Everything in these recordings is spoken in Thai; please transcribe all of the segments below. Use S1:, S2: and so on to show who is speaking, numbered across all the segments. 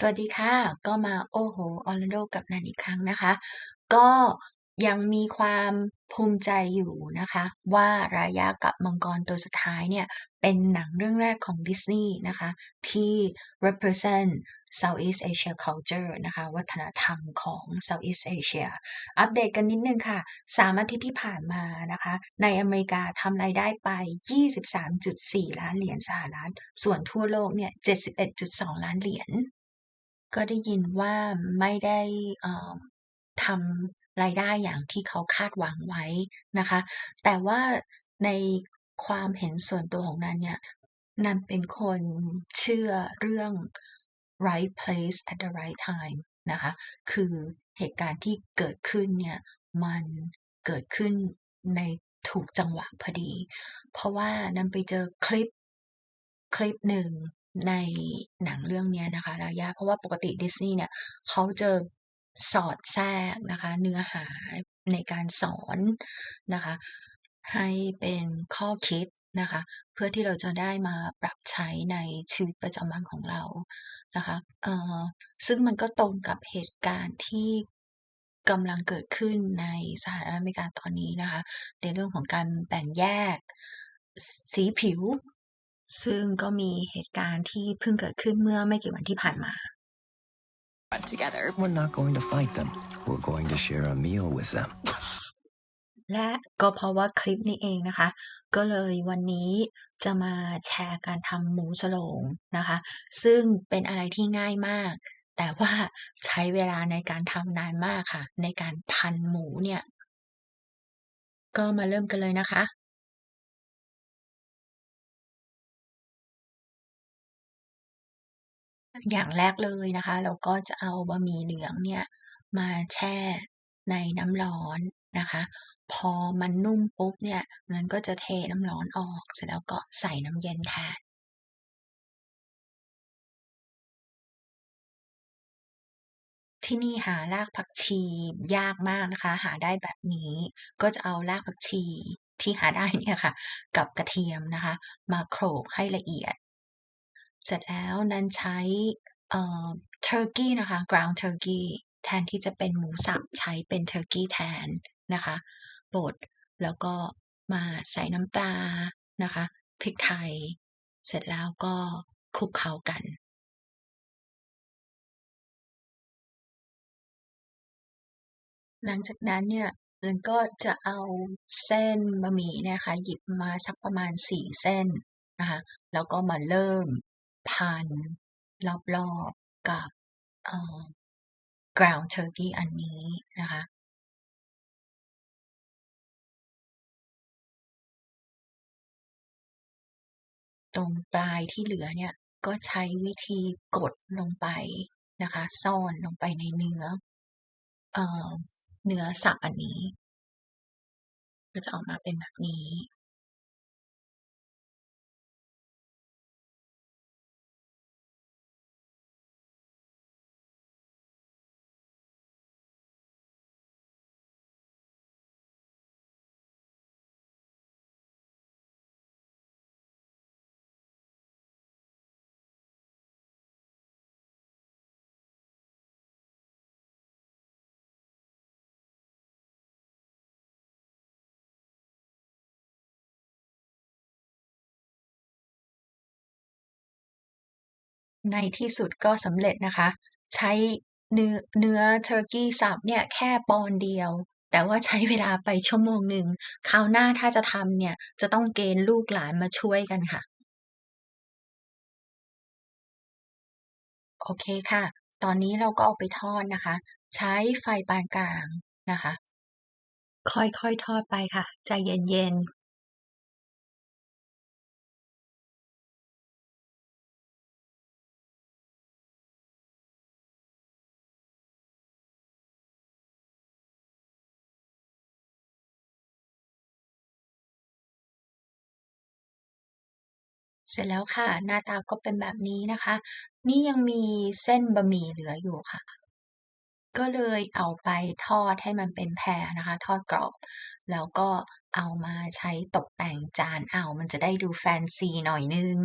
S1: สวัสดีค่ะ ก็มาโอ้โฮ Orlando กับนันอีกครั้งนะคะ ก็ยังมีความภูมิใจอยู่นะคะ ว่า Raya กับมังกรตัวสุดท้ายเนี่ย เป็นหนังเรื่องแรกของดิสนีย์นะคะ ที่ represent Southeast Asia culture นะคะ วัฒนธรรมของ Southeast Asia อัปเดตกันนิดนึงค่ะ 3 อาทิตย์ที่ผ่านมานะคะ ในอเมริกาทำรายได้ไป 23.4 ล้านเหรียญสหรัฐ ส่วนทั่วโลกเนี่ย 71.2 ล้านเหรียญ ก็ได้ยินว่าไม่ได้ทำรายได้อย่างที่เขาคาดหวังไว้นะคะ แต่ว่าในความเห็นส่วนตัวของนันเนี่ยนันเป็นคนเชื่อเรื่อง right place at the right time นะคะ คือเหตุการณ์ที่เกิดขึ้นเนี่ยมันเกิดขึ้นในถูกจังหวะพอดี เพราะว่านันไปเจอคลิปคลิปหนึ่ง ในหนังเรื่องนี้นะคะ Raya เพราะว่าปกติดิสนีย์เนี่ยเขาจะสอดแทรกนะคะเนื้อหาในการสอนนะคะให้เป็นข้อคิดนะคะเพื่อที่เราจะได้มาปรับใช้ในชีวิตประจำวันของเรานะคะเอ่อซึ่งมันก็ตรงกับเหตุการณ์ที่กำลังเกิดขึ้นในสหรัฐอเมริกาตอนนี้นะคะในเรื่องของการแบ่งแยกสีผิว ซึ่งก็มีเหตุการณ์ที่เพิ่งเกิดขึ้นเมื่อไม่กี่วันที่ผ่านมา
S2: together. We're not going to fight them. We're going to share a meal with them.
S1: และก็เพราะว่าคลิปนี้เองนะคะ ก็เลยวันนี้จะมาแชร์การทำหมูสโรงนะคะ ซึ่งเป็นอะไรที่ง่ายมาก แต่ว่าใช้เวลาในการทำนานมากค่ะ ในการพันหมูเนี่ย ก็มาเริ่มกันเลยนะคะ อย่างแรกเลยนะคะ เราก็จะเอาบะหมี่เหลืองเนี่ยมาแช่ในน้ำร้อนนะคะ พอมันนุ่มปุ๊บเนี่ยมันก็จะเทน้ำร้อนออก เสร็จแล้วก็ใส่น้ำเย็นแทนที่นี่หารากผักชียากมากนะคะ หาได้แบบนี้ก็จะเอารากผักชีที่หาได้เนี่ยค่ะ กับกระเทียมนะคะ มาโขลกให้ละเอียด เสร็จแล้วนั้นใช้เอ่อเทอร์กีนะคะ ground turkey แทนที่จะเป็นหมูสับใช้เป็นเทอร์กีแทนนะคะบดแล้วก็มาใส่น้ำปลานะคะพริกไทย เสร็จแล้วก็คลุกเคล้ากันหลังจากนั้นเนี่ยนันก็จะเอาเส้นบะหมี่นี่ยค่ะหยิบมาสักประมาณ4เส้นนะคะแล้วก็มาเริ่ม พันรอบๆกับ ground turkey อันนี้นะคะตรงปลายที่เหลือเนี่ยก็ใช้วิธีกดลงไปนะคะซ่อนลงไปในเนื้อเออเนื้อสับอันนี้ ก็จะออกมาเป็นแบบนี้ ในที่สุดก็สำเร็จนะคะ ใช้เนื้อเนื้อเทอร์กีสับเนี่ยแค่ปอนเดียว แต่ว่าใช้เวลาไปชั่วโมงหนึ่งคราวหน้าถ้าจะทำเนี่ย จะต้องเกณฑ์ลูกหลานมาช่วยกันค่ะ โอเคค่ะ ตอนนี้เราก็เอาไปทอดนะคะ ใช้ไฟปานกลางนะคะ ค่อยๆทอดไปค่ะ ใจเย็นๆ เสร็จแล้วค่ะ หน้าตาก็เป็นแบบนี้นะคะ นี่ยังมีเส้นบะหมี่เหลืออยู่ค่ะ ก็เลยเอาไปทอดให้มันเป็นแพรนะคะ ทอดกรอบ แล้วก็เอามาใช้ตกแต่งจานเอามันจะได้ดูแฟนซีหน่อยนึง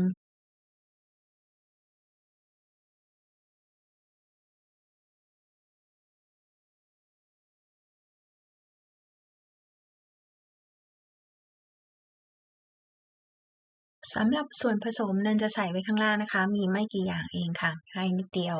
S1: สำหรับส่วนผสมนันจะใส่ไว้ข้างล่างนะคะ มีไม่กี่อย่างเองค่ะให้นิดเดียว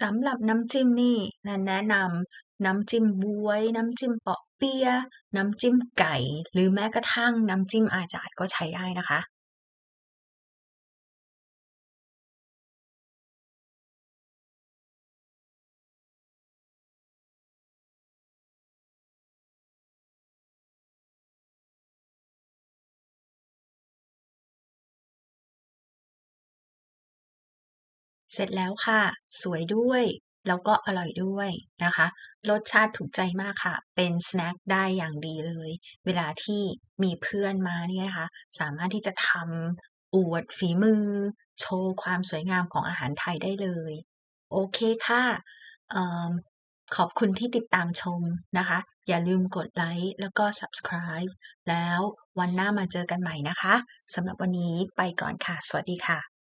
S1: สำหรับน้ำจิ้มนี่นันแนะนำน้ำจิ้มบวย น้ำจิ้มเปาะ เปีย น้ำจิ้มไก่ หรือแม้กระทั่งน้ำจิ้มอาจาดก็ใช้ได้นะคะเสร็จแล้วค่ะ สวยด้วย แล้วก็อร่อยด้วยนะคะ รสชาติถูกใจมากค่ะ เป็นสแน็คได้อย่างดีเลย เวลาที่มีเพื่อนมาเนี่ยนะคะ สามารถที่จะทำอวดฝีมือ โชว์ความสวยงามของอาหารไทยได้เลย โอเคค่ะออขอบคุณที่ติดตามชมนะคะ อย่าลืมกดไลค์แล้วก็ subscribe แล้ววันหน้ามาเจอกันใหม่นะคะสำหรับวันนี้ไปก่อนค่ะ สวัสดีค่ะ